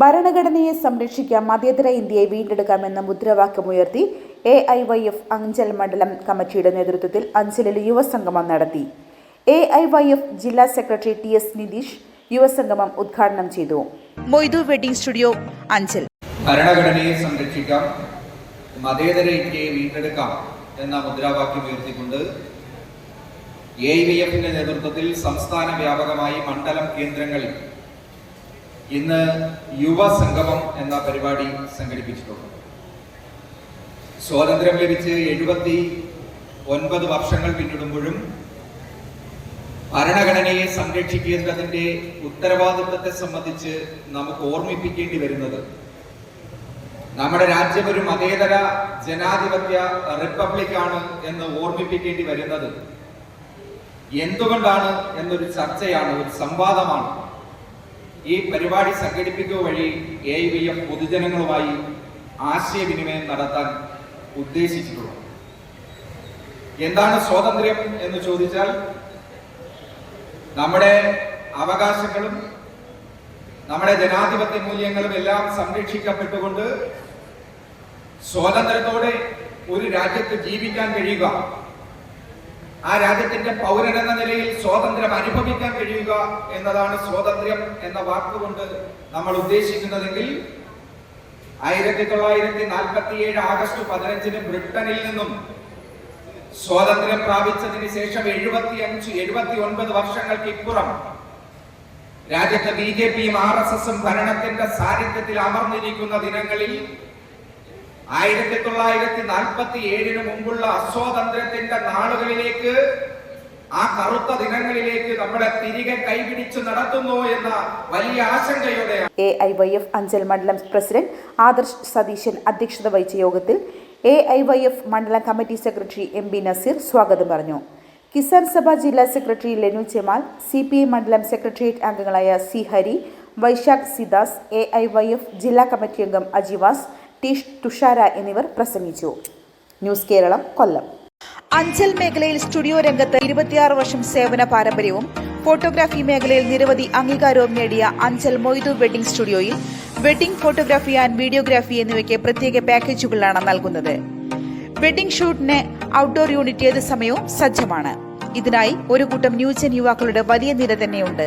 ഭരണഘടനയെ സംരക്ഷിക്കാം മതേതര ഇന്ത്യയെ വീണ്ടെടുക്കാമെന്ന മുദ്രാവാക്യമുയർത്തി A I Y F Anchal മണ്ഡലം കമ്മിറ്റിയുടെ നേതൃത്വത്തിൽ അഞ്ചലിൽ യുവസംഗമം നടത്തി. എ ഐ വൈ എഫ് ജില്ലാ സെക്രട്ടറി ടി എസ് നിതീഷ് യുവസംഗമം ഉദ്ഘാടനം ചെയ്തു. Moidu wedding studio Anchal. ഭരണഘടനയെ സംരക്ഷിക്കാം മതേതര ഇന്ത്യയെ വീണ്ടെടുക്കാം എന്ന മുദ്രാവാക്യം ഉയർത്തിക്കൊണ്ട് എ വി എഫിന്റെ നേതൃത്വത്തിൽ സംസ്ഥാന വ്യാപകമായി മണ്ഡലം കേന്ദ്രങ്ങളിൽ ഇന്ന് യുവ സംഗമം എന്ന പരിപാടി സംഘടിപ്പിച്ചിട്ടുണ്ട്. സ്വാതന്ത്ര്യം ലഭിച്ച് എഴുപത്തി ഒൻപത് വർഷങ്ങൾ പിന്നിടുമ്പോഴും ഭരണഘടനയെ സംരക്ഷിക്കേണ്ടതിന്റെ ഉത്തരവാദിത്വത്തെ സംബന്ധിച്ച് നമുക്ക് ഓർമ്മിപ്പിക്കേണ്ടി വരുന്നത് നമ്മുടെ രാജ്യം ഒരു മതേതര ജനാധിപത്യ റിപ്പബ്ലിക്കാണ് എന്ന് ഓർമ്മിപ്പിക്കേണ്ടി വരുന്നത്. എന്തുകൊണ്ടാണ് എന്നൊരു ചർച്ചയാണ് ഒരു സംവാദമാണ്. ഈ പരിപാടി സംഘടിപ്പിക്കുക വഴി എ വി എം പൊതുജനങ്ങളുമായി ആശയവിനിമയം നടത്താൻ ഉദ്ദേശിച്ചിട്ടുള്ളത് എന്താണ് സ്വാതന്ത്ര്യം എന്ന് ചോദിച്ചാൽ നമ്മുടെ അവകാശങ്ങളും നമ്മുടെ ജനാധിപത്യ മൂല്യങ്ങളും എല്ലാം സംരക്ഷിക്കപ്പെട്ടുകൊണ്ട് സ്വാതന്ത്ര്യത്തോടെ ഒരു രാജ്യത്ത് ജീവിക്കാൻ കഴിയുക. ആ രാജ്യത്തിന്റെ പൗരൻ എന്ന നിലയിൽ സ്വാതന്ത്ര്യം അനുഭവിക്കാൻ കഴിയുക എന്നതാണ് സ്വാതന്ത്ര്യം എന്ന വാക്കുകൊണ്ട് നമ്മൾ ഉദ്ദേശിക്കുന്നതെങ്കിൽ ആയിരത്തി തൊള്ളായിരത്തി നാൽപ്പത്തി ഏഴ് ആഗസ്റ്റ് പതിനഞ്ചിന് ബ്രിട്ടനിൽ നിന്നും സ്വാതന്ത്ര്യം പ്രാപിച്ചതിന് ശേഷം എഴുപത്തി അഞ്ച് എഴുപത്തി ഒൻപത് വർഷങ്ങൾക്ക് ഇപ്പുറം രാജ്യത്തെ ബി ജെ പിയും ആർ എസ് എസും ഭരണത്തിന്റെ സാന്നിധ്യത്തിൽ അമർന്നിരിക്കുന്ന ദിനങ്ങളിൽ ആയിരത്തി തൊള്ളായിരത്തി നാൽപ്പത്തി ഏഴിന് മുമ്പുള്ള അസ്വാതന്ത്ര്യത്തിന്റെ നാളുകളിലേക്ക് ആ കറുത്ത ദിനങ്ങളിലേക്ക് നമ്മളെ തിരികെ കൈപിടിച്ചു നടത്തുന്നു എന്ന വലിയ ആശങ്കയോടെ A I Y F Anchal മണ്ഡലം പ്രസിഡന്റ് ആദർശ് സതീശൻ അധ്യക്ഷത വഹിച്ച യോഗത്തിൽ എ ഐ വൈ എഫ് മണ്ഡലം committee secretary M B Naseer സ്വാഗതം പറഞ്ഞു. കിസാൻ സഭ ജില്ലാ സെക്രട്ടറി ലെനു ചെമാൽ സി പി ഐ മണ്ഡലം സെക്രട്ടേറിയറ്റ് അംഗങ്ങളായ സി ഹരി വൈശാഖ് സിദാസ് എ ഐ വൈ എഫ് ജില്ലാ കമ്മിറ്റി അംഗം അജിവാസ് ടീഷ് തുഷാര എന്നിവർ പ്രസംഗിച്ചു. ന്യൂസ് കേരളം കൊല്ലം. അഞ്ചൽ മേഖലയിൽ സ്റ്റുഡിയോ രംഗത്ത് ഇരുപത്തിയാറ് വർഷം സേവന പാരമ്പര്യവും ഫോട്ടോഗ്രാഫി മേഖലയിൽ നിരവധി അംഗീകാരവും നേടിയ അഞ്ചൽ മൊയ്തു വെഡിംഗ് സ്റ്റുഡിയോയിൽ വെഡിംഗ് ഫോട്ടോഗ്രാഫി ആൻഡ് വീഡിയോഗ്രാഫി എന്നിവയ്ക്ക് പ്രത്യേക പാക്കേജുകളാണ് നൽകുന്നത്. വെഡിംഗ് ഷൂട്ടിന് ഔട്ട്ഡോർ യൂണിറ്റ് ഏത് സമയവും സജ്ജമാണ്. ഇതിനായി ഒരു കൂട്ടം ന്യൂജൻ യുവാക്കളുടെ വലിയ നിര തന്നെയുണ്ട്.